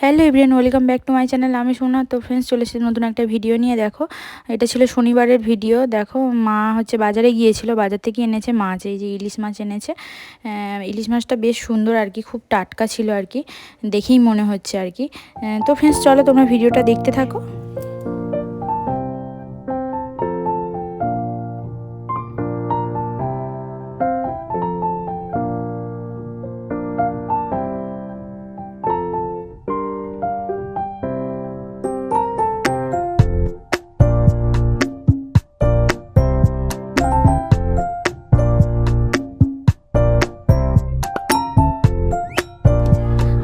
Hello everyone welcome back to my channel. আমি সোনা। তো friends চলে এসেছি নতুন একটা ভিডিও নিয়ে। দেখো, এটা ছিল শনিবারের ভিডিও। দেখো, মা হচ্ছে বাজারে গিয়েছিল। বাজার থেকে এনেছে মাছ, এই যে ইলিশ মাছ এনেছে। ইলিশ মাছটা বেশ সুন্দর আর কি, খুব টাটকা ছিল আর কি। দেখেই মনে হচ্ছে আর কি। তো ফ্রেন্ডস চলো তোমরা ভিডিওটা দেখতে থাকো।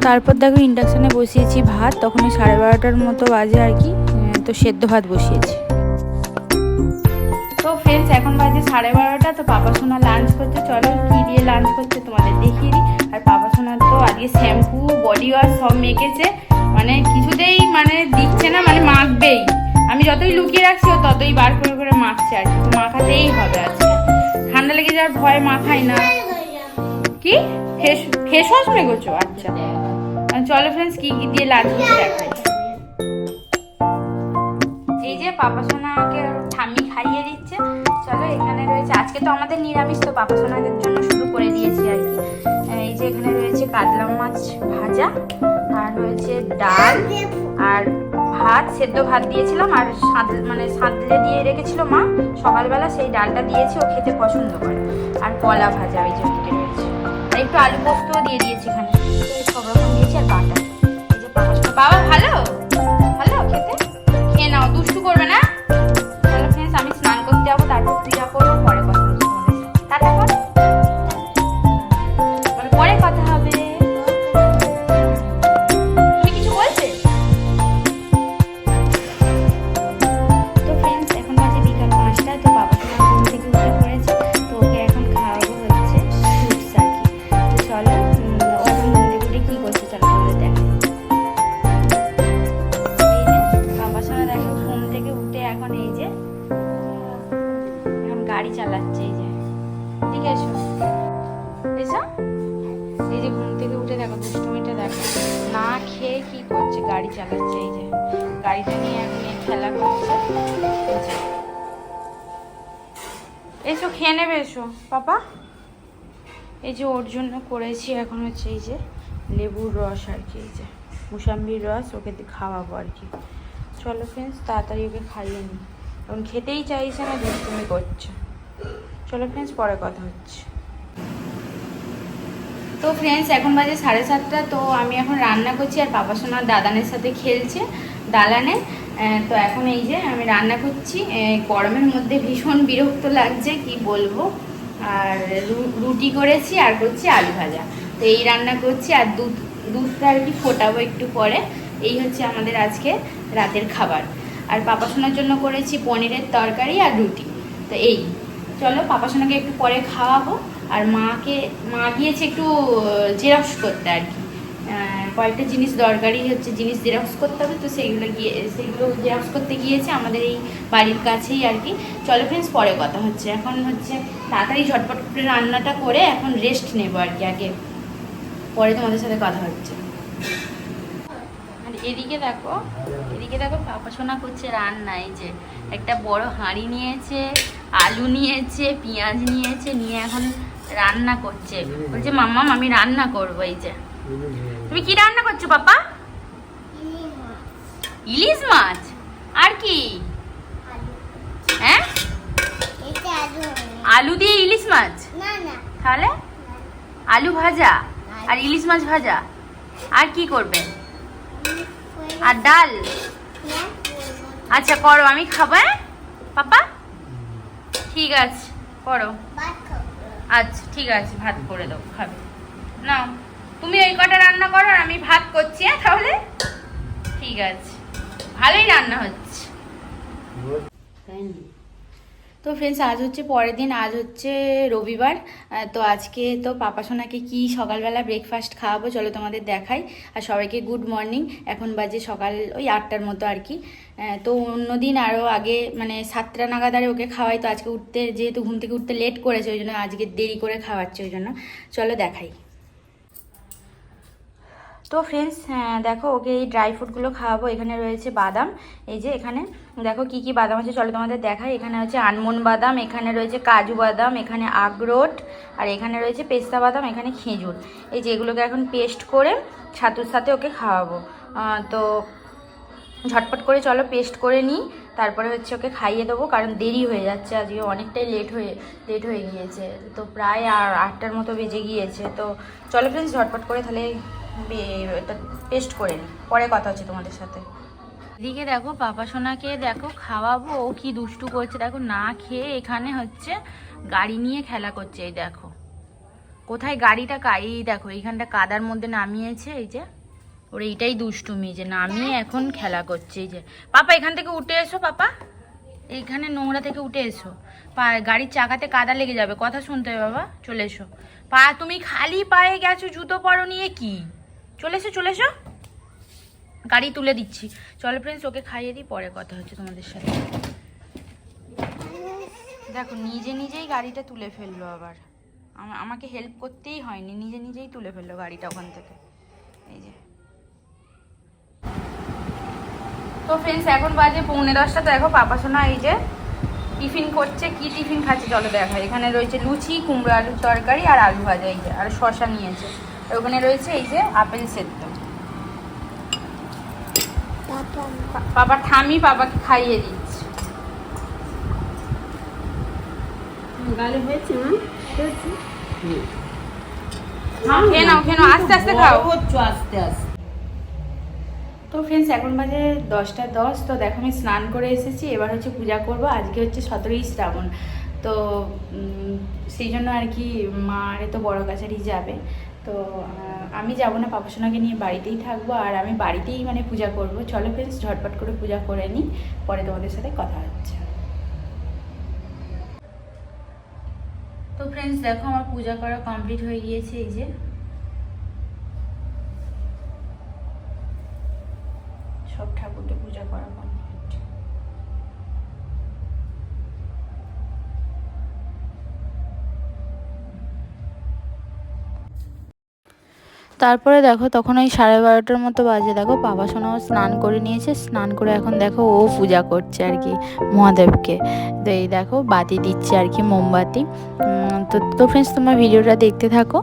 তারপর দেখো ইন্ডাকশানে বসিয়েছি ভাত তখন সাড়ে বারোটার মতো বাজে আর কি তো সেদ্ধ ভাত বসিয়েছি। তো ফ্রেন্ডস এখন বাজে সাড়ে বারোটা, তো পাপা সোনা লাঞ্চ করছে। চলো কি দিয়ে লাঞ্চ করছে তোমাদের দেখিয়ে দিই। আর পাপা সোনা তো আজকে শ্যাম্পু বডি ওয়াশ সব মেখেছে। মানে কিছুতেই মানে দিচ্ছে না মানে মাখবেই। আমি যতই লুকিয়ে রাখছি, ও ততই বার করে করে মাখছে আর কি। মাখাতেই হবে আজকে। ঠান্ডা লেগে যাওয়ার ভয় মাখাই না। কি? ফেস ফেস ওয়াশ মেখেছো? আচ্ছা। চলো ফ্রেন্ডস কি কি দিয়ে লাঞ্চ দেখাই এই যে পাপা ওর ঠাম্মি খাইয়ে দিচ্ছে। চলো এখানে রয়েছে, আজকে তো আমাদের নিরামিষ, তো পাপা সোনাদের জন্য শুরু করে দিয়েছি আর কি। এই যে এখানে রয়েছে কাতলা মাছ ভাজা, আর রয়েছে ডাল, আর ভাত, সেদ্ধ ভাত দিয়েছিলাম, আর সাঁত মানে সাঁতলে দিয়ে রেখেছিল মা। সকালবেলা সেই ডালটা দিয়েছি, ও খেতে পছন্দ করে। আর কলা ভাজা ওই যে রয়েছে। একটু আলু পোস্তও দিয়ে দিয়েছি এখানে। গাড়ি চালাচ্ছে, এই যে। ঠিক আছে? এসো। এই যে ঘুম থেকে উঠে দেখো, দুষ্টুমিটা দেখো। না খেয়ে কি করছে, গাড়ি চালাচ্ছে, এই যে। গাড়িটা নিয়ে এখন এই খেলা করছে। এসো, খেয়ে নেবে, এসো। পাপা? এই যে ওর জন্য করেছি এখন হচ্ছে এই যে লেবুর রস আর কি, এই যে। মুসাম্বির রস, ওকে খাওয়াবো আর কি। চলো ফ্রেন্ডস তাড়াতাড়ি ওকে খাইয়ে নিই। এখন খেতেই চাইছে না, দুষ্টুমি করছে। চলো ফ্রেন্ডস পরে কথা হচ্ছে। তো ফ্রেন্ডস এখন বাজে সাড়ে সাতটা, তো আমি এখন রান্না করছি আর বাবা সোনা দাদানের সাথে খেলছে দালানে তো এখন এই যে আমি রান্না করছি। গরমের মধ্যে ভীষণ বিরক্ত লাগছে, কি বলব? আর রুটি করেছি আর করছি আলু ভাজা। তো এই রান্না করছি আর দুধ, দুধটা আর কি ফোটাবো একটু পরে। এই হচ্ছে আমাদের আজকে রাতের খাবার। আর পাপা সোনার জন্য করেছি পনিরের তরকারি আর রুটি। তো এই। চলো পাপা সোনাকে একটু পরে খাওয়াবো। আর মাকে, মা গিয়েছে একটু জেরক্স করতে আর কি। কয়েকটা জিনিস দরকারি হচ্ছে, জিনিস জেরক্স করতে হবে। তো সেইগুলো গিয়ে, সেইগুলো জেরক্স করতে গিয়েছে আমাদের এই বাড়ির কাছেই আর কি। চলো ফ্রেন্ডস পরে কথা হচ্ছে। এখন হচ্ছে তাড়াতাড়ি ঝটপট করে রান্নাটা করে এখন রেস্ট নেব আর কি আগে। পরে তোমাদের সাথে কথা হচ্ছে। আর এদিকে দেখো এদিকে দেখো পাপা সোনা করছে রান্না এই যে একটা বড় হাঁড়ি নিয়েছে আলু নিয়েছে, পেঁয়াজ নিয়েছে, নিয়ে এখন রান্না করছে। বলছে মাম্মাম আমি রান্না করব এই যে। তুমি কি রান্না করছ, পাপা? ইলিশ মাছ। আর কি? হ্যাঁ? আলু দিয়ে ইলিশ মাছ? তাহলে? আলু ভাজা। আর ইলিশ মাছ ভাজা। আর কি করবে? আর ডাল? আচ্ছা করো, আমি খাব হ্যাঁ? পাপা? ঠিক আছে করো। আচ্ছা ঠিক আছে ভাত করে দাও খাবে। না তুমি ওই কটা রান্না করো আর আমি ভাত করছি হ্যাঁ তাহলে? ঠিক আছে ভালোই রান্না হচ্ছে। তো ফ্রেন্ডস আজ হচ্ছে পরের দিন, আজ হচ্ছে রবিবার। তো আজকে তো পাপা সোনাকে কী সকালবেলা ব্রেকফাস্ট খাওয়াবো, চলো তোমাদের দেখাই। আর সবাইকে গুড মর্নিং এখন বাজে সকাল ওই আটটার মতো আর কি। তো অন্যদিন আরও আগে মানে সাতটা নাগাদ আরে ওকে খাওয়াই, তো আজকে উঠতে যেহেতু ঘুম থেকে উঠতে লেট করেছে, ওই জন্য আজকে দেরি করে খাওয়াচ্ছে, ওই জন্য। চলো দেখাই। তো ফ্রেন্ডস দেখো ওকে এই ড্রাই ফ্রুটগুলো খাওয়াবো। এখানে রয়েছে বাদাম। এই যে এখানে দেখো কি কি বাদাম আছে, চলো তোমাদের দেখাই। এখানে হচ্ছে আনমন্ড বাদাম, এখানে রয়েছে কাজু বাদাম, এখানে আখরোট, আর এখানে রয়েছে পেস্তা বাদাম, এখানে খেজুর। এই যে এগুলোকে এখন পেস্ট করে ছাতুর সাথে ওকে খাওয়াবো। তো ঝটপট করে চলো পেস্ট করে নিই। তারপরে হচ্ছে ওকে খাইয়ে দেবো, কারণ দেরি হয়ে যাচ্ছে আজকে, অনেকটাই লেট হয়ে লেট হয়ে গিয়েছে। তো প্রায় আর আটটার মতো বেজে গিয়েছে। তো চলো ফ্রেন্ডস ঝটপট করে তাহলে পেস্ট করে নিই পরে কথা হচ্ছে তোমাদের সাথে। এদিকে দেখো, পাপা সোনাকে দেখো খাওয়াবো, ও কি দুষ্টু করছে। দেখো, না খেয়ে এখানে হচ্ছে গাড়ি নিয়ে খেলা করছে, এই দেখো। কোথায় গাড়িটা এই দেখো, এইখানটা কাদার মধ্যে নামিয়েছে, এই যে। ওর এইটাই দুষ্টুমি, যে নামিয়ে এখন খেলা করছে, এই যে। পাপা, এখান থেকে উঠে এসো, পাপা। এইখানে নোংরা থেকে উঠে এসো। পা, গাড়ির চাকাতে কাদা লেগে যাবে। কথা শুনতে হবে, বাবা। চলে এসো। পা, তুমি খালি পায়ে গেছো, জুতো পরো নিয়ে কি? চলে এসো চলে এসো। গাড়ি তুলে দিচ্ছি। চলো ফ্রেন্ডস ওকে খাইয়ে দিই, পরে কথা হচ্ছে তোমাদের সাথে। দেখো, নিজে নিজেই গাড়িটা তুলে ফেলল আবার। আমা- আমাকে হেল্প করতেই হয়নি, নিজে নিজেই তুলে ফেলল গাড়িটা ওখান থেকে। এই যে। তো ফ্রেন্ডস এখন বাজে পৌনে দশটা দেখো পাপা সোনা এই যে টিফিন করছে। কি টিফিন খাচ্ছে? চলো দেখা। এখানে রয়েছে লুচি, কুমড়ো আলুর তরকারি আর আলু ভাজা এই যে, আর শশা নিয়েছে। আর ওখানে রয়েছে এই যে আপেল সেদ্ধ। বাবা থামি বাবাকে খাইয়ে দিচ্ছে। গালে হয়েছে মা? হ্যাঁ, খেয়ে নাও খেয়ে নাও আস্তে আস্তে খাও। আস্তে আস্তে। তো ফ্রেন্ডস এখন বাজে দশটা দশ তো দেখো আমি স্নান করে এসেছি এবার হচ্ছে পূজা করব আজকে হচ্ছে সতেরোই শ্রাবণ। তো সেই জন্য আর কি মা আরে তো বড় কাছারি যাবে। তো আমি যাব না পাপাসোনাকে নিয়ে বাড়িতেই থাকব আর আমি বাড়িতেই মানে পূজা করব। চলো ফ্রেন্ডস ঝটপট করে পূজা করে নিই, পরে তোমাদের সাথে কথা হচ্ছে। তো ফ্রেন্ডস দেখো আমার পূজা করা কমপ্লিট হয়ে গিয়েছে, এই যে সব ঠাকুরকে পূজা করা কমপ্লিট তারপরে দেখো তখন ওই সাড়ে বারোটার মতো বাজে। দেখো বাবা সোনাও স্নান করে নিয়েছে। স্নান করে এখন দেখো ও পূজা করছে আর কি মহাদেবকে। তো এই দেখো বাতি দিচ্ছে আর কি মোমবাতি। তো তো ফ্রেন্ডস তোমার ভিডিওটা দেখতে থাকো।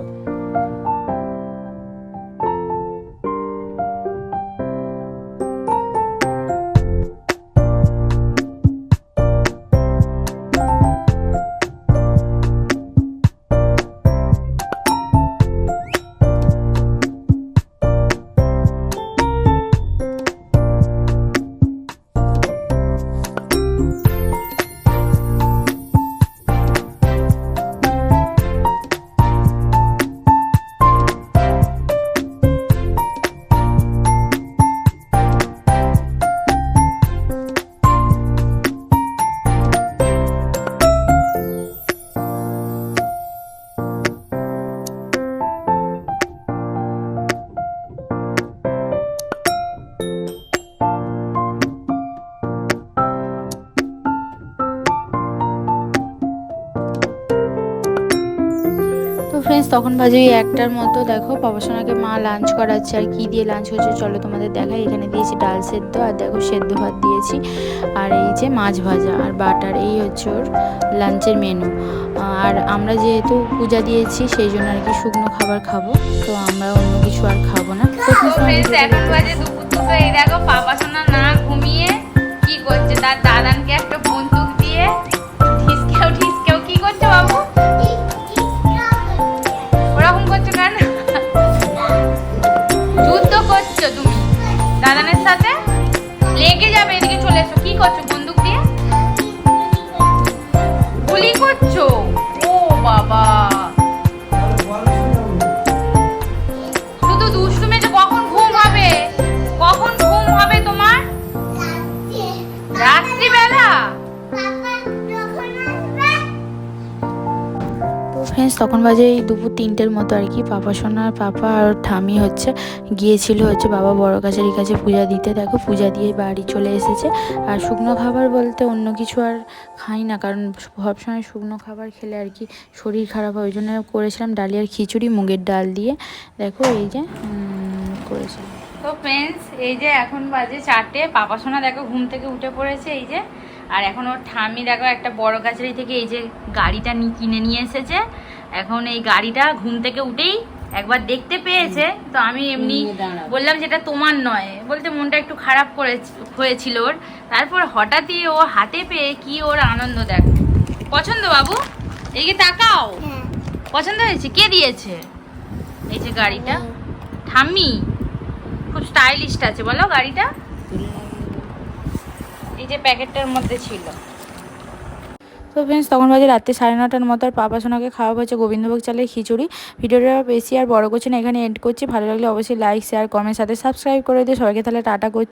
তখন বাজে ওই একটার মতো দেখো পাপাসোনাকে মা লাঞ্চ করাচ্ছে আর কি দিয়ে লাঞ্চ হচ্ছে চলো তোমাদের দেখাই। এখানে দিয়েছি ডাল সেদ্ধ আর দেখো সেদ্ধ ভাত দিয়েছি। আর এই যে মাছ ভাজা আর বাটার এই হচ্ছে ওর লাঞ্চের মেনু আর আমরা যেহেতু পূজা দিয়েছি সেই জন্য আর কি শুকনো খাবার খাব। তো আমরা অন্য কিছু আর খাব না। এখন বাজে দুপুর দুটো। এই দেখো পাপাশোনা না ঘুমিয়ে কি করছে? তার দাদানকে একটা তখন বাজে এই দুপুর তিনটের মতো আর কি। পাপা সোনার পাপা আর ঠামি হচ্ছে। গিয়েছিল হচ্ছে বাবা বড় কাছারির কাছে পূজা দিতে। দেখো পূজা দিয়ে বাড়ি চলে এসেছে। আর শুকনো খাবার বলতে অন্য কিছু আর খাই না। কারণ সবসময় শুকনো খাবার খেলে আর কি শরীর খারাপ হয়। ওই জন্য করেছিলাম ডালিয়ার খিচুড়ি মুগের ডাল দিয়ে। দেখো এই যে উম, করেছে। তো ফ্রেন্ডস এই যে এখন বাজে চারটে। পাপা সোনা দেখো ঘুম থেকে উঠে পড়েছে এই যে। আর এখন ওর ঠামি দেখো একটা বড় গাছের থেকে এই যে গাড়িটা কিনে নিয়ে এসেছে। এখন এই গাড়িটা ঘুম থেকে উঠেই একবার দেখতে পেয়েছে। তো আমি এমনি বললাম যেটা তোমার নয়। বলতে মনটা একটু খারাপ করে হয়েছিল ওর। তারপর হঠাৎই ও হাতে পেয়ে কি ওর আনন্দ দেখো পছন্দ বাবু? এদিকে তাকাও। পছন্দ হয়েছে? কে দিয়েছে? এই যে গাড়িটা। ঠাম্মি। খুব স্টাইলিশ আছে বলো গাড়িটা। এই যে প্যাকেটটার মধ্যে ছিল। তো ফ্রেন্ডস তখন বাজে রাত্রে সাড়ে নটার মতো আর পাপা সোনাকে খাওয়া হয়েছে গোবিন্দভোগ চালের খিচুড়ি। ভিডিওটা বেশি আর বড় করছি না, এখানে এন্ড করছি। ভালো লাগলে অবশ্যই লাইক শেয়ার কমেন্ট সাথে সাবস্ক্রাইব করে দিয়ে সবাইকে তাহলে টাটা করছি।